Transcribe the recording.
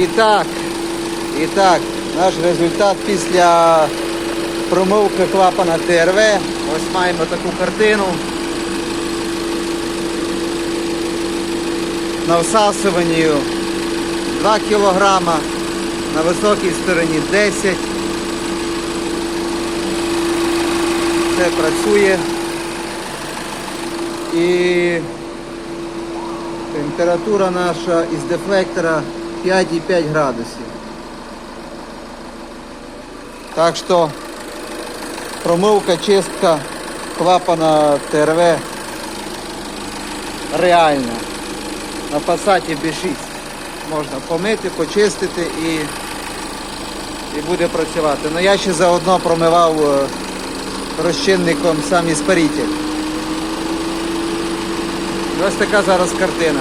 І так, і так, наш результат після промивки клапана ТРВ. Ось маємо таку картину. На всасуванні 2 кг, на високій стороні 10. Все працює. І температура наша із дефлектора 5,5 градусів. Так що промивка, чистка клапана ТРВ реальна. На Passat B6 можна помити, почистити і, і буде працювати. Ну я ще заодно промивав е, розчинником сам іспаритель. Ось така зараз картина.